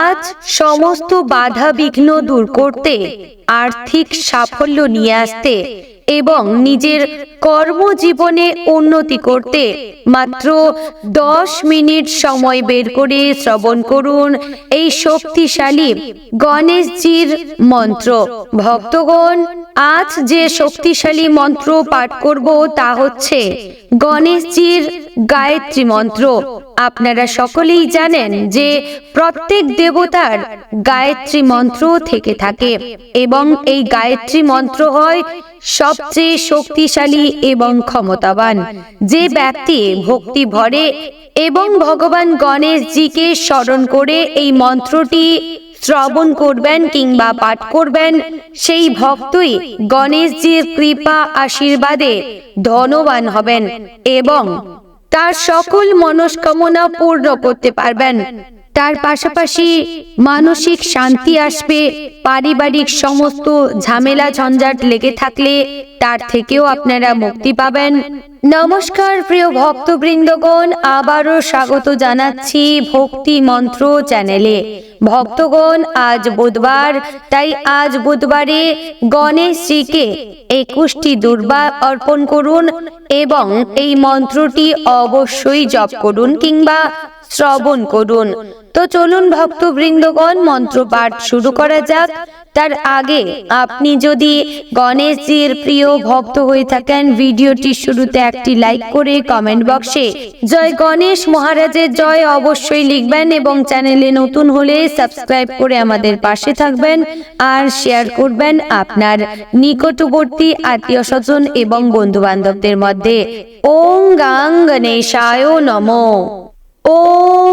আজ সমস্ত বাধা বিঘ্ন দূর করতে আর্থিক সাফল্য নিয়ে আসতে এবং নিজের কর্মজীবনে উন্নতি করতে মাত্র দশ মিনিট সময় বের করে শ্রবণ করুন এই শক্তিশালী গণেশজির মন্ত্র। ভক্তগণ, আজ যে শক্তিশালী মন্ত্র পাঠ করব তা হচ্ছে গণেশজির গায়ত্রী মন্ত্র। আপনারা সকলেই জানেন যে প্রত্যেক দেবতার গায়ত্রী মন্ত্র থেকে থাকে এবং এই গায়ত্রী মন্ত্র হয় সবচেয়ে শক্তিশালী এবং ক্ষমতাবান, যে ব্যক্তি ভক্তি ভরে এবং ভগবান গণেশজিকে স্মরণ করে এই মন্ত্রটি শ্রবণ করবেন কিংবা পাঠ করবেন, সেই ভক্তই গণেশজির কৃপা আশীর্বাদে ধনবান হবেন এবং তার সকল মনস্কামনা পূর্ণ করতে পারবেন। তার পাশাপাশি মানসিক শান্তি আসবে, পারিবারিক সমস্ত ঝামেলা ঝঞ্ঝাট লেগে থাকলে তার থেকেও আপনারা মুক্তি পাবেন। নমস্কার প্রিয় ভক্তবৃন্দগণ, আবারও স্বাগত জানাচ্ছি ভক্তি মন্ত্র চ্যানেলে। ভক্তগণ, আজ বুধবার, তাই আজ বুধবারে গণেশজিকে একুশটি দুর্বা অর্পণ করুন এবং এই মন্ত্রটি অবশ্যই জপ করুন কিংবা শ্রবণ করুন। তো চলুন ভক্তবৃন্দগণ মন্ত্র পাঠ শুরু করা যাক। তার আগে আপনি যদি গণেশজির প্রিয় ভক্ত হয়ে থাকেন, ভিডিওটি শুরুতে একটি লাইক করে কমেন্ট বক্সে জয় গণেশ মহারাজের জয় অবশ্যই লিখবেন এবং চ্যানেলে নতুন হলে সাবস্ক্রাইব করে আমাদের পাশে থাকবেন আর শেয়ার করবেন আপনার নিকটবর্তী আত্মীয় স্বজন এবং বন্ধু বান্ধবদের মধ্যে। ওং গাং গণেশায় নমঃ। ওম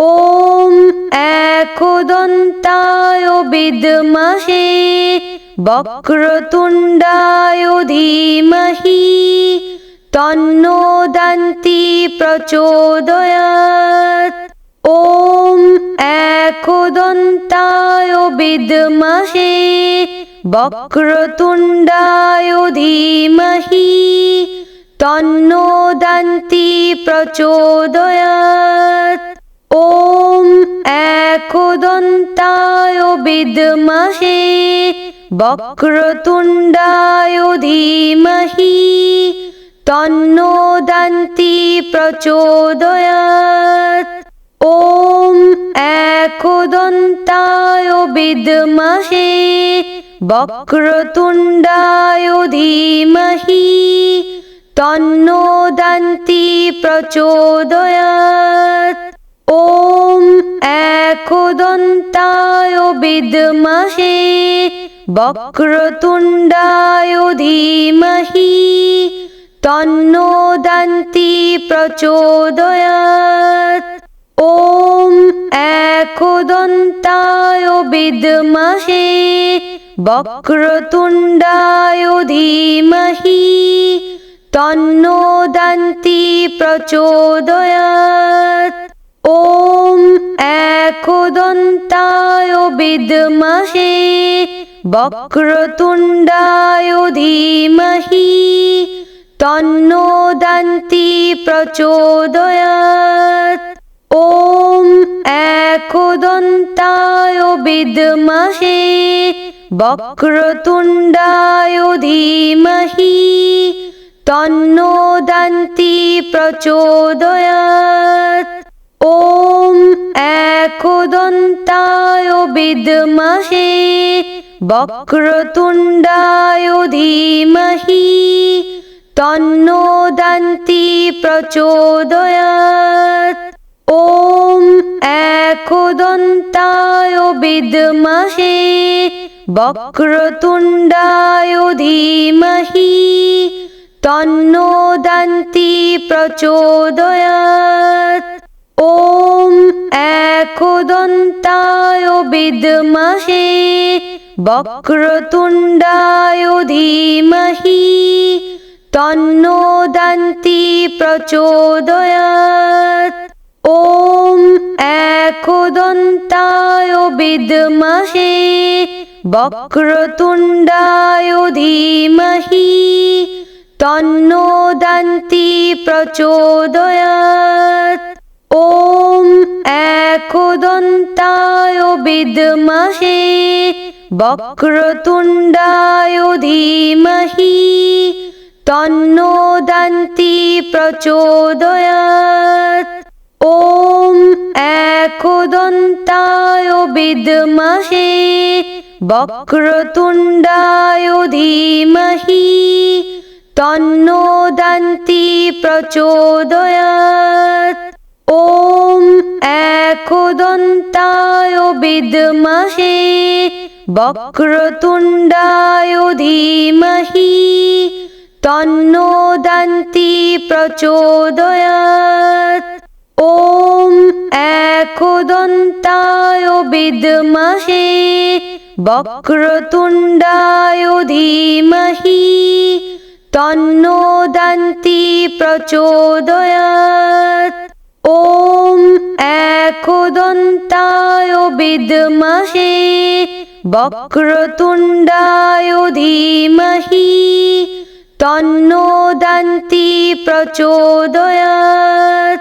ওম একদন্তায় বিদ্মহে, বক্রতুণ্ডায় ধীমহি, তন্নো দন্তি প্রচোদয়াৎ। ওম একদন্তায় বিদ্মহে, বক্রতুণ্ডায় ধীমহি, তন্নো দন্তি প্রচোদয়াৎ। ওম একদন্তায় বিদ্মহে, বক্রতুণ্ডায় ধীমহি, তন্নো দন্তি প্রচোদয়াৎ। ওম একদন্তায় বিদ্মহে, বক্রতুণ্ডায় ধীমহি, তন্নো দন্তি প্রচোদয়াৎ। ওম একদন্তায় বিদ্মহে, বক্রতুণ্ডায় ধীমহি, তন্নো দন্তি প্রচোদয়াৎ। ওম একদন্তায় বিদ্মহে, বক্রতুণ্ডায় ধীমহি, তন্নো দন্তি প্রচোদয়াৎ। ওম একদন্তায় বিদ্মহে, বক্রতুণ্ডায় ধীমহি, তন্নো দন্তি প্রচোদয়াৎ। ওম একদন্তায় বিদ্মহে, বক্রতুণ্ডায় ধীমহি, তন্নো দন্তি প্রচোদয়াৎ। ॐ एकोदन्ताय विद्महे वक्रतुण्डाय धीमहि तन्नो दन्ति प्रचोदयात् ॐ एकोदन्ताय विद्महे वक्रतुण्डाय धीमहि तन्नो दन्ति प्रचोदयात् ওম একদন্তায় বিদমহে, বক্রতুণ্ডায় ধীমহি, তন্নো দন্তি প্রচোদয়াত ওম একদন্তায় বিদমহে, বক্রতুণ্ডায় ধীমহি, তন্নো দন্তি প্রচোদয়াত ॐ एकदन्ताय विद्महे वक्रतुण्डाय धीमहि तन्नो दन्ति प्रचोदयात् ॐ एकदन्ताय विद्महे वक्रतुण्डाय धीमहि तन्नो दन्ति प्रचोदयात् ওম একদন্তায় বিদমহে, বক্রতুণ্ডায় ধীমহি, তন্নো দন্তি প্রচোদয়াত ওম একদন্তায় বিদমহে, বক্রতুণ্ডায় ধীমহি, তন্নো দন্তি প্রচোদয়াত ওম একদন্তায় বিদমহে, বক্রতুণ্ডায় ধীমহি, তন্নো দন্তি প্রচোদয়াত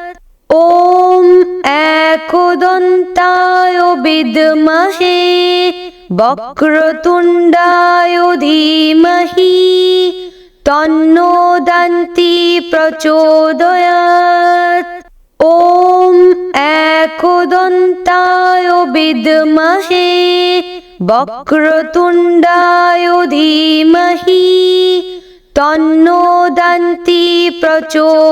ওম একদন্তায় বিদমহে, বক্রতুণ্ডায় ধীমহি, তন্নো দন্তি প্রচোদয়াত ॐ एकदन्ताय विद्महे वक्रतुण्डाय धीमहि तन्नो दन्ति प्रचोदयात्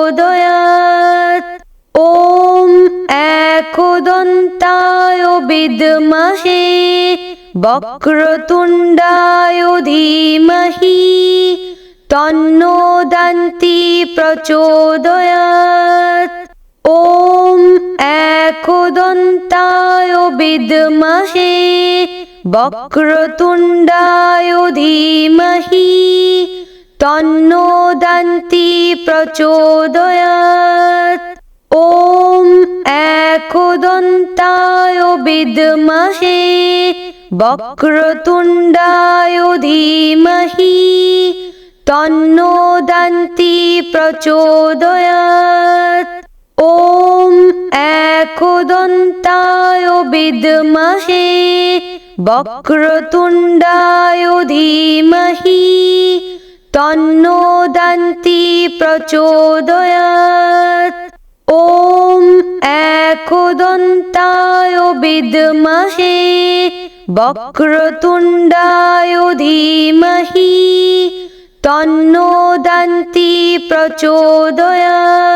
ॐ एकदन्ताय विद्महे वक्रतुण्डाय धीमहि तन्नो दन्ति प्रचोदयात् ওম একদন্তায় বিদমহে, বক্রতুণ্ডায় ধীমহি, তন্নো দন্তি প্রচোদয়াত ওম একদন্তায় বিদমহে, বক্রতুণ্ডায় ধীমহি, তন্নো দন্তি প্রচোদয়াত ॐ एकदन्ताय विद्महे वक्रतुण्डाय धीमहि तन्नो दन्ति प्रचोदयात् ॐ एकदन्ताय विद्महे वक्रतुण्डाय धीमहि तन्नो दन्ति प्रचोदयात्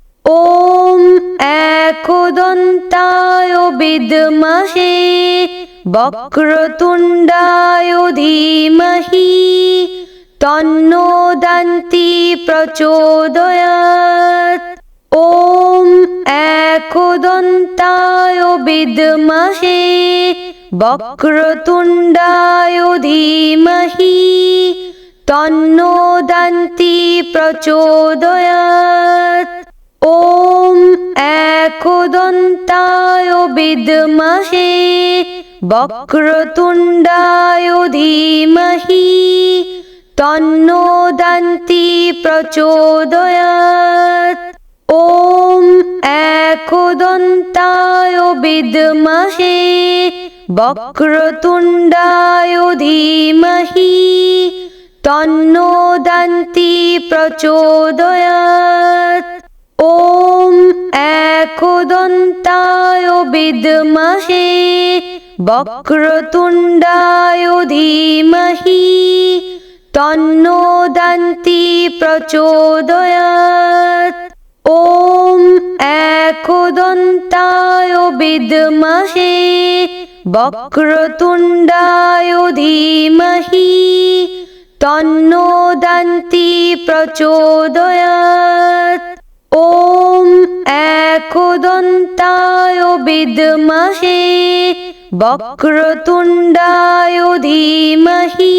ওম একদন্তায় বিদমহে, বক্রতুণ্ডায় ধীমহি, তন্নো দন্তি প্রচোদয়াত ওম একদন্তায় বিদমহে, বক্রতুণ্ডায় ধীমহি, তন্নো দন্তি প্রচোদয়াত ॐ एकदन्ताय विद्महे वक्रतुण्डाय धीमहि तन्नो दन्ति प्रचोदयात् ॐ एकदन्ताय विद्महे वक्रतुण्डाय धीमहि तन्नो दन्ति प्रचोदयात् ওম একদন্তায় বিদমহে, বক্রতুণ্ডায় ধীমহি, তন্নো দন্তি প্রচোদয়াত ওম একদন্তায় বিদমহে, বক্রতুণ্ডায় ধীমহি, তন্নো দন্তি প্রচোদয়াত ॐ एकदन्ताय विद्महे वक्रतुण्डाय धीमहि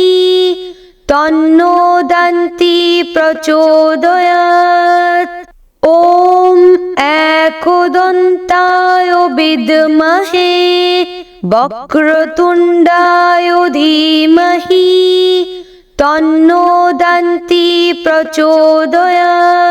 तन्नो दन्ति प्रचोदयात् ॐ एकदन्ताय विद्महे वक्रतुण्डाय धीमहि तन्नो दन्ति प्रचोदयात्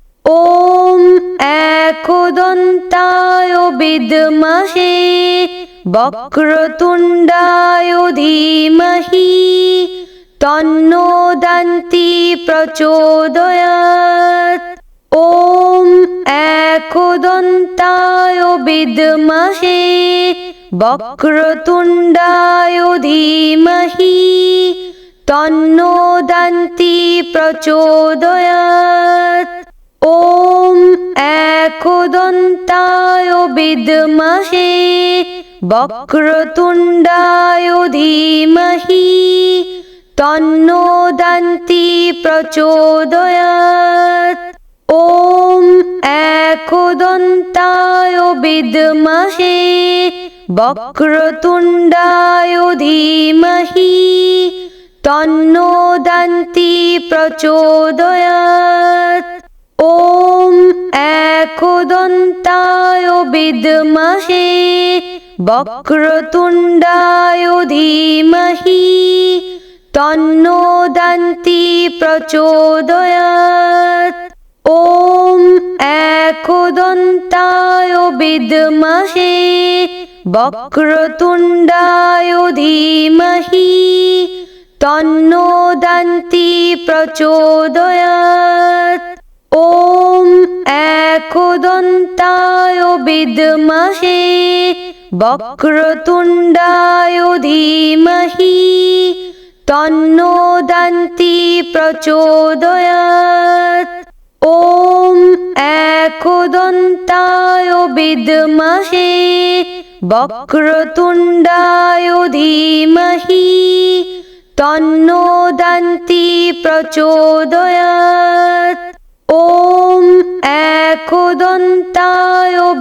ওম একদন্তায় বিদমহে, বক্রতুণ্ডায় ধীমহি, তন্নো দন্তি প্রচোদয়াত ওম একদন্তায় বিদমহে, বক্রতুণ্ডায় ধীমহি, তন্নো দন্তি প্রচোদয়াত ॐ एकदन्ताय विद्महे वक्रतुण्डाय धीमहि तन्नो दन्ति प्रचोदयात् ॐ एकदन्ताय विद्महे वक्रतुण्डाय धीमहि तन्नो दन्ति प्रचोदयात् ওম একদন্তায় বিদমহে, বক্রতুণ্ডায় ধীমহি, তন্নো দন্তি প্রচোদয়াত ওম একদন্তায় বিদমহে, বক্রতুণ্ডায় ধীমহি, তন্নো দন্তি প্রচোদয়াত ॐ एकदन्ताय विद्महे वक्रतुण्डाय धीमहि तन्नो दन्ति प्रचोदयात् ॐ एकदन्ताय विद्महे वक्रतुण्डाय धीमहि तन्नो दन्ति प्रचोदयात्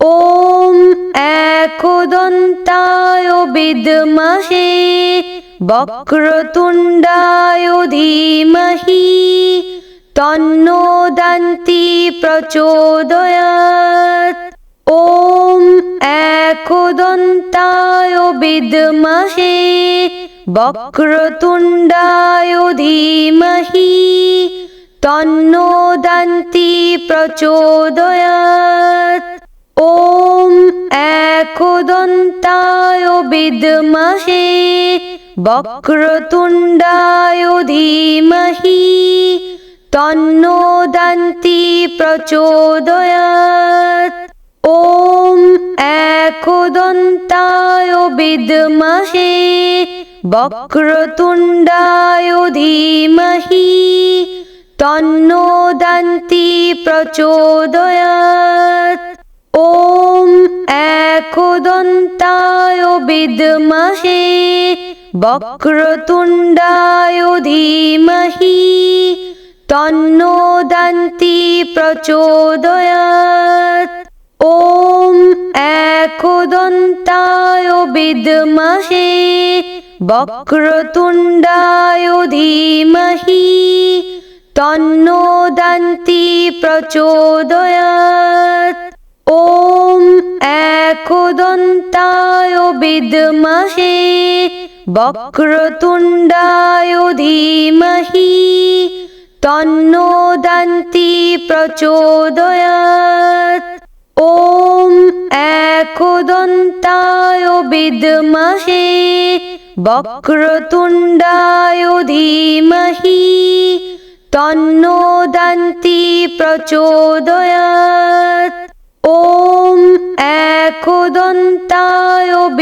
ওম একদন্তায় বিদমহে, বক্রতুণ্ডায় ধীমহি, তন্নো দন্তি প্রচোদয়াত ওম একদন্তায় বিদমহে, বক্রতুণ্ডায় ধীমহি, তন্নো দন্তি প্রচোদয়াত ॐ एकदन्ताय विद्महे वक्रतुण्डाय धीमहि तन्नो दन्ति प्रचोदयात् ॐ एकदन्ताय विद्महे वक्रतुण्डाय धीमहि तन्नो दन्ति प्रचोदयात् ওম একদন্তায় বিদমহে, বক্রতুণ্ডায় ধীমহি, তন্নো দন্তি প্রচোদয়াত ওম একদন্তায় বিদমহে, বক্রতুণ্ডায় ধীমহি, তন্নো দন্তি প্রচোদয়াত ॐ एकदन्ताय विद्महे वक्रतुण्डाय धीमहि तन्नो दन्ति प्रचोदयात् ॐ एकदन्ताय विद्महे वक्रतुण्डाय धीमहि तन्नो दन्ति प्रचोदयात्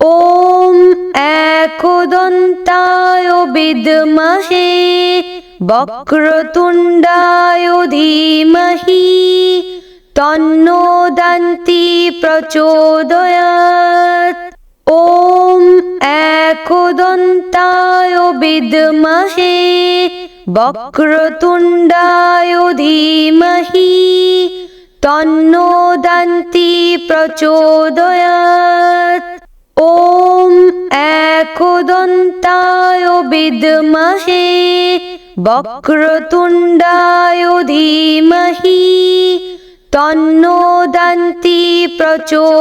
ওম একদন্তায় বিদমহে, বক্রতুণ্ডায় ধীমহি, তন্নো দন্তি প্রচোদয়াত ওম একদন্তায় বিদমহে, বক্রতুণ্ডায় ধীমহি, তন্নো দন্তি প্রচোদয়াত ॐ एकदन्ताय विद्महे वक्रतुण्डाय धीमहि तन्नो दन्ति प्रचोदयात्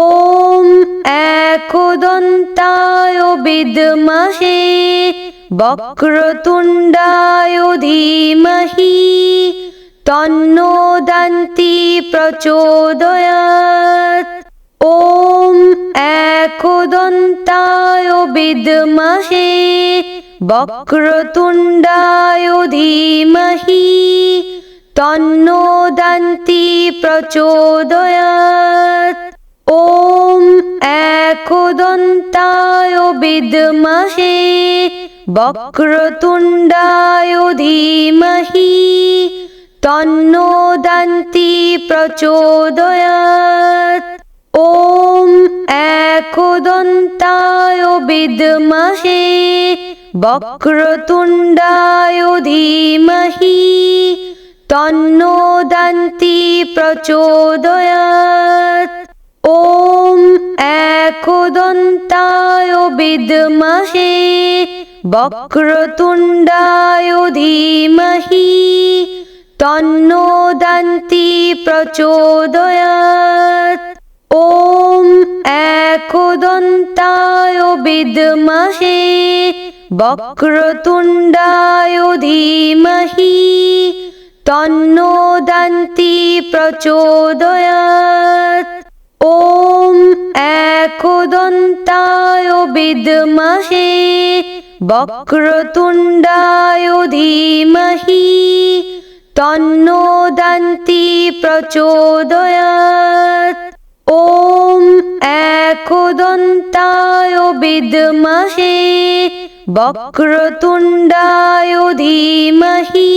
ॐ एकदन्ताय विद्महे वक्रतुण्डाय धीमहि तन्नो दन्ति प्रचोदयात् ওম একদন্তায় বিদমহে, বক্রতুণ্ডায় ধীমহি, তন্নো দন্তি প্রচোদয়াত ওম একদন্তায় বিদমহে, বক্রতুণ্ডায় ধীমহি, তন্নো দন্তি প্রচোদয়াত ॐ एकदन्ताय विद्महे वक्रतुण्डाय धीमहि तन्नो दन्ति प्रचोदयात् ॐ एकदन्ताय विद्महे वक्रतुण्डाय धीमहि तन्नो दन्ति प्रचोदयात् ওম একদন্তায় বিদমহে, বক্রতুণ্ডায় ধীমহি, তন্নো দন্তি প্রচোদয়াত ওম একদন্তায় বিদমহে, বক্রতুণ্ডায় ধীমহি, তন্নো দন্তি প্রচোদয়াত ওম একদন্তায় বিদমহে, বক্রতুণ্ডায় ধীমহি,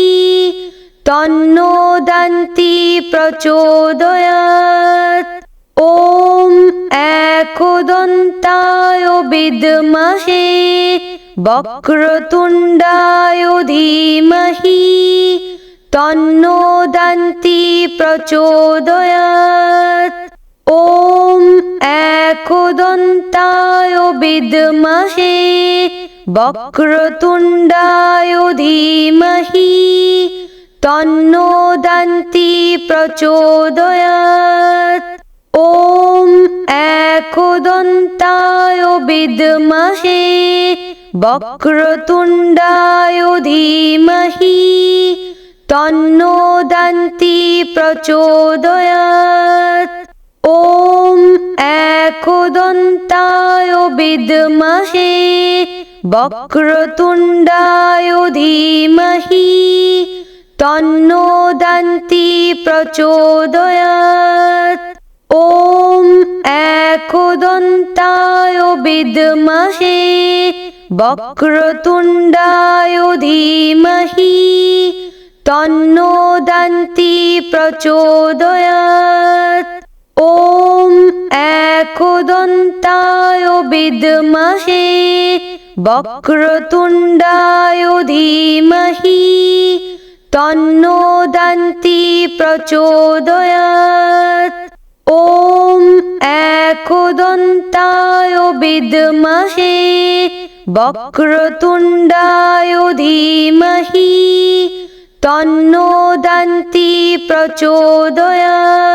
তন্নো দন্তি প্রচোদয়াত ওম একদন্তায় বিদমহে, বক্রতুণ্ডায় ধীমহি, তন্নো দন্তি প্রচোদয়াত ॐ एकदन्ताय विद्महे वक्रतुण्डाय धीमहि तन्नो दन्ति प्रचोदयात् ॐ एकदन्ताय विद्महे वक्रतुण्डाय धीमहि तन्नो दन्ति प्रचोदयात् ওম একদন্তায় বিদমহে, বক্রতুণ্ডায় ধীমহি, তন্নো দন্তি প্রচোদয়াত ওম একদন্তায় বিদমহে, বক্রতুণ্ডায় ধীমহি, তন্নো দন্তি প্রচোদয়াত ॐ एकदन्ताय विद्महे वक्रतुण्डाय धीमहि तन्नो दन्ति प्रचोदयात् ॐ एकदन्ताय विद्महे वक्रतुण्डाय धीमहि तन्नो दन्ति प्रचोदयात्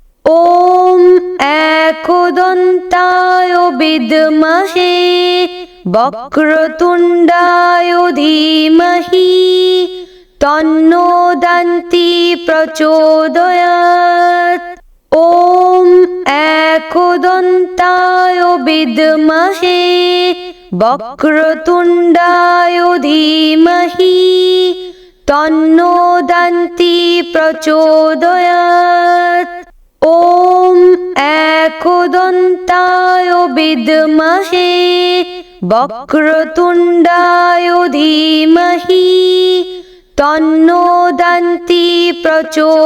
ওম একদন্তায় বিদমহে, বক্রতুণ্ডায় ধীমহি, তন্নো দন্তি প্রচোদয়াত ওম একদন্তায় বিদমহে, বক্রতুণ্ডায় ধীমহি, তন্নো দন্তি প্রচোদয়াত ॐ एकदन्ताय विद्महे वक्रतुण्डाय धीमहि तन्नो दन्ति प्रचोदयात्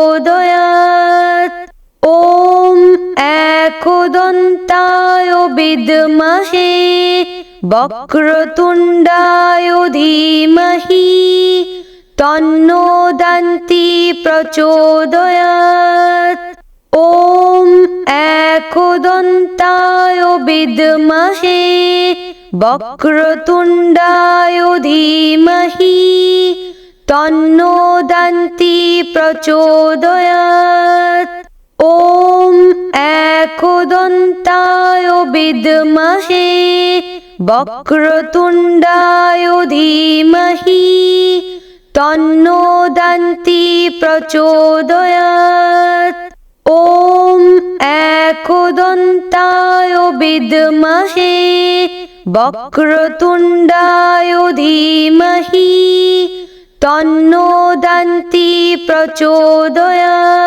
ॐ एकदन्ताय विद्महे वक्रतुण्डाय धीमहि तन्नो दन्ति प्रचोदयात् ওম একদন্তায় বিদমহে, বক্রতুণ্ডায় ধীমহি, তন্নো দন্তি প্রচোদয়াত ওম একদন্তায় বিদমহে, বক্রতুণ্ডায় ধীমহি, তন্নো দন্তি প্রচোদয়াত ॐ एकदन्ताय विद्महे वक्रतुण्डाय धीमहि तन्नो दन्ति प्रचोदयात्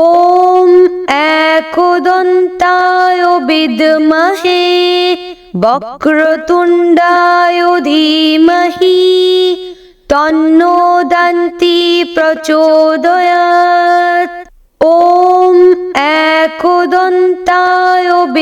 ॐ एकदन्ताय विद्महे वक्रतुण्डाय धीमहि तन्नो दन्ति प्रचोदयात्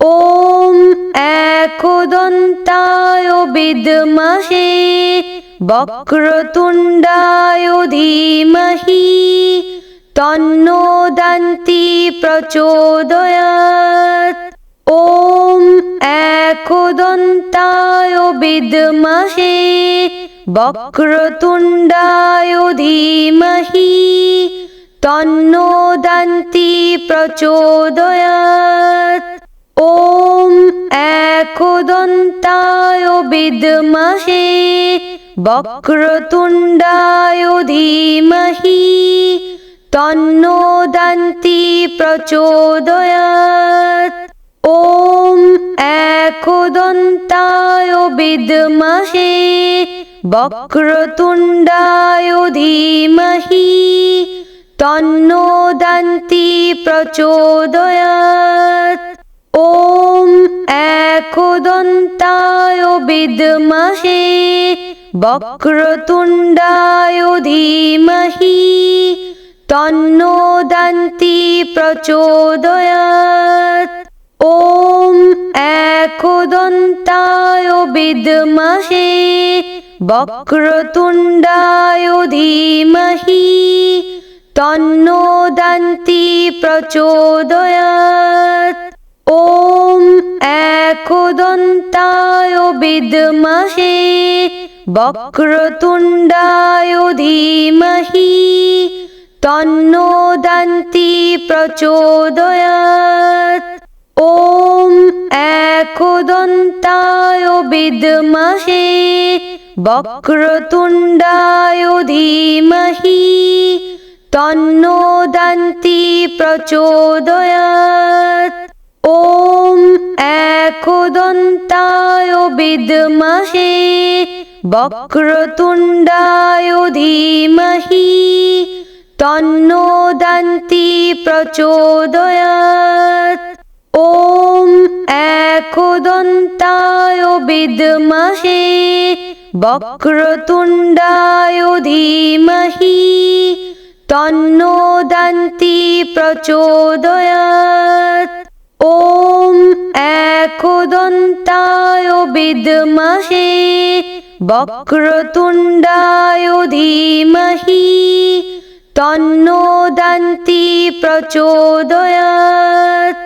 ওম একদন্তায় বিদমহে, বক্রতুণ্ডায় ধীমহি, তন্নো দন্তি প্রচোদয়াত ওম একদন্তায় বিদমহে, বক্রতুণ্ডায় ধীমহি, তন্নো দন্তি প্রচোদয়াত ॐ एकदन्ताय विद्महे वक्रतुण्डाय धीमहि तन्नो दन्ति प्रचोदयात् ॐ एकदन्ताय विद्महे वक्रतुण्डाय धीमहि तन्नो दन्ति प्रचोदयात् ওম একদন্তায় বিদমহে, বক্রতুণ্ডায় ধীমহি, তন্নো দন্তি প্রচোদয়াত ওম একদন্তায় বিদমহে, বক্রতুণ্ডায় ধীমহি, তন্নো দন্তি প্রচোদয়াত ওম একদন্তায় বিদ্মহে, বক্রতুণ্ডায় ধীমহি, তন্নো দন্তি প্রচোদয়াৎ। ওম একদন্তায় বিদ্মহে, বক্রতুণ্ডায় ধীমহি, তন্নো দন্তি প্রচোদয়াৎ। ওম একদন্তায় বিদ্মহে, বক্রতুণ্ডায় ধীমহি, তন্নো দন্তি প্রচোদয়াৎ। ওম একদন্তায় বিদ্মহে, বক্রতুণ্ডায় ধীমহি, তন্নো দন্তি প্রচোদয়াৎ। ওম একদন্তায় বিদ্মহে বক্রতুণ্ডায় ধীমহি তন্নো দন্তি প্রচোদয়াৎ